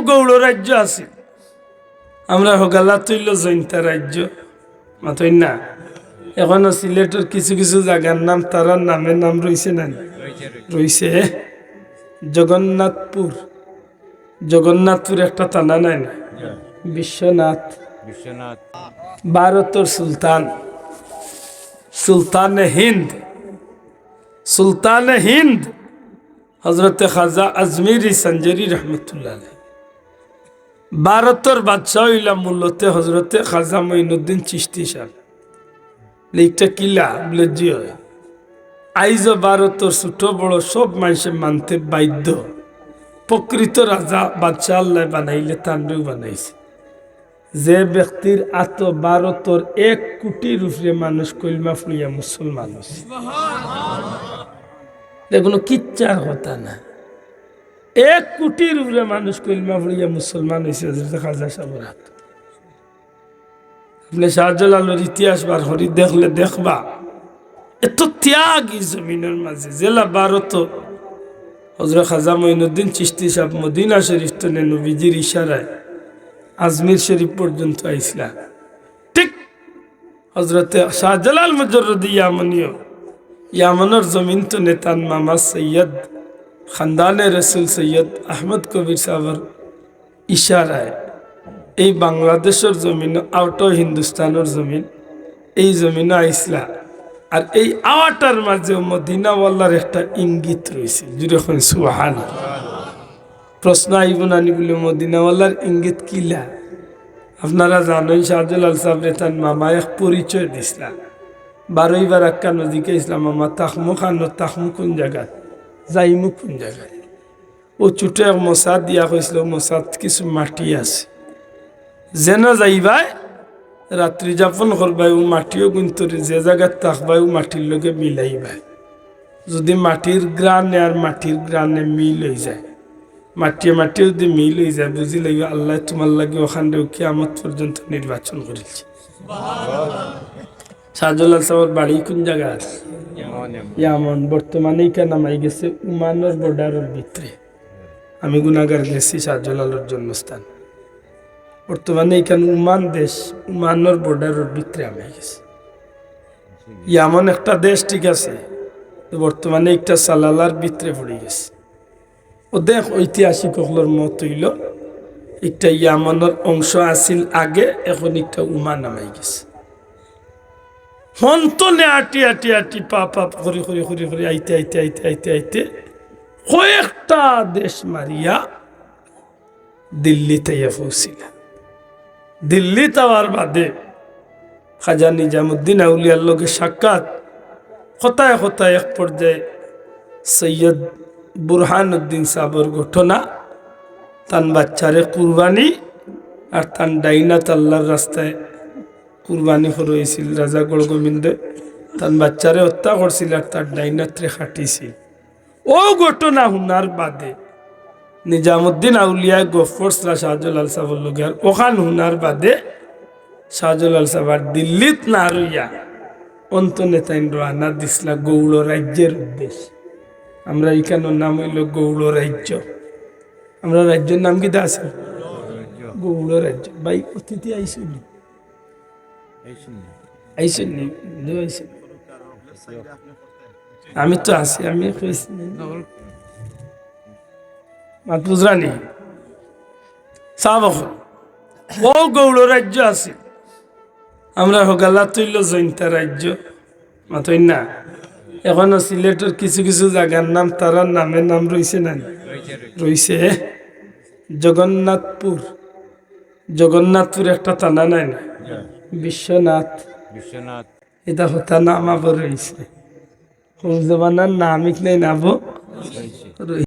গৌড় রাজ্য আছে। আমরা হগালা তৈল জৈন্তা রাজ্য। মাতই না? এখনও সিলেটের কিছু কিছু জায়গার নাম তারার নামের নাম রয়েছে না রয়েছে জগন্নাথপুর। জগন্নাথপুর একটা থানা নাই না? বিশ্বনাথ। বিশ্বনাথ। ভারতের সুলতান। সুলতান হিন্দ। সুলতান হিন্দ। হজরত খাজা আজমিরি সঞ্জরি রহমতুল্লাহ। ভারতের বাদশাহ হইলা মূলতে হজরতে খাজা মঈনুদ্দিন চিস্তি সাহ লিখটা কিলা বলে জি হয় আইজ ভারতের ছোট বড় সব মানুষে মানতে বাধ্য। প্রকৃত রাজা বাদশাহ আল্লাহ বানাইলে তান্ডু বানাইছে। যে ব্যক্তির আত ভারতর এক কোটির উপরে মানুষ কইলমা ফুলিয়া মুসলমান। দেখুন কিচ্ছার কথা না। এক কোটির উপরে মানুষ কইলমা ফুলিয়া মুসলমান হয়েছে খাজা আপনি শাহজালালের ইতিহাস বার হরি দেখলে দেখবা, এত ত্যাগ জমিনের মাঝে। জেলা ভারত হজরত খাজা মঈনুদ্দিন চিস্তি সাহেব মদিনা শরীফ তো নবীজির ইশারায় আজমির শরীফ পর্যন্ত আইসলা। ঠিক হজরতে শাহজালাল মজরদি ইয়ামনিও, ইয়ামনের জমিন তো নেতান মামা সৈয়দ খানদানে রসুল সৈয়দ আহমদ কবির সাহর ইশারায়, এই বাংলাদেশের জমিন আউট অফ হিন্দুস্তানের জমিন, এই জমিন আইসলা। আর এই আওয়াটার মাঝেও মদিনাওয়াল্লার একটা ইঙ্গিত রয়েছে। যেরকম সুহান প্রশ্ন আইব নানি বলে মদিনাওয়ালার ইঙ্গিত কিলা আপনারা জানেন শাহজালাল সাহেব তার মামা এক পরিচয় দিছিলা বারোই বার একটা নদীকে ইসলাম মামা তাকমু খান তাকমু কোন জায়গায় যাইমু কোন জায়গায়? ও ছোট এক মশাদ দিয়া হয়েছিল মশাদ কিছু মাটি আছে। যেন যাইবাই রাত্রি যাপন করবাই ও মাটিও কিন্তু যে জায়গায় থাকবাই ও মাটির লগে মিলাইবাই। যদি মাটির গ্রানে আর মাটির গ্রানে মিল হয়ে যায় মাটিয়ে মাটিয়ে যদি মিল হয়ে যায় বুঝি লাগবে আল্লাহ তোমার লাগে ওখানে কিয়ামত পর্যন্ত নির্বাচন করেছে শাহজলাল সাহেবের বাড়ি কোন জায়গা আছে? ইয়ামন বর্তমানে কেন নামাই গেছে? উমানোর বর্ডারের ভিতরে। আমি গুনাগার গেছি শাহজলালের জন্মস্থান। বর্তমানে এখানে উমান দেশ, উমানোর বর্ডারের ভিতরে আমি গেছি। ইয়ামন একটা দেশ ঠিক আছে বর্তমানে একটা সালালার ভিতরে পড়ে গেছে। ও দেখ, ঐতিহাসিক হকলের মত হইল, একটা ইয়ামানের অংশ আছিল আগে, এখন একটা উমা নামাই গেছে। হন্তনে আটি আটি আটি, পা পা হরি হরি হরি হরি আইতে আইতে আইতে আইতে আইতে কয়েকটা দেশ মারিয়া দিল্লিতে ইয়া পৌঁছিল দিল্লি তাওয়ার বাদে খাজা নিজামুদ্দিন আউলিয়ার লোকের সাক্ষাৎ হতায় হতায় এক পর্যায়ে সৈয়দ বুরহানুদ্দিন সাহর ঘটনা, তান বাচ্চারে কুরবানি আর তান ডাইনাত আল্লাহর রাস্তায় কুরবানি হরইছিল রাজা গড় গোবিন্দে তান বাচ্চারে হত্যা করছিল আর তার ডাইনাত্রে খাটিছিল। ও ঘটনা হুনার বাদে নিজামুদ্দিন আউলিয়ায় গফরসলা শাহজলাল সাহর লগে আর ওখান হুনার বাদে শাহজলাল সাহ আর দিল্লিত না রইয়া অন্তনে তাইন রানা দিসলা গৌড় রাজ্যের উদ্দেশ্যে। আমরা এখানের নাম হইল গৌড় রাজ্য আমরা রাজ্যের নাম কি আছে গৌড় রাজ্য ভাই, অতিথি আইসুনি আইসুনি আইসুনি আমি তো আছি, আমি মাত বুঝরানি ও গৌড় রাজ্য আছে। আমরা হগালা তৈল জৈন্তা রাজ্য। মাতই না? এখনও সিলেটের কিছু কিছু জায়গার নাম তারার নামের নাম রয়েছে না রয়েছে জগন্নাথপুর। জগন্নাথপুর একটা থানা নাই না? বিশ্বনাথ। বিশ্বনাথ। এটা হতা নাম আবার রয়েছে। কোন জমানার নামিক নেই নাবো রয়েছে।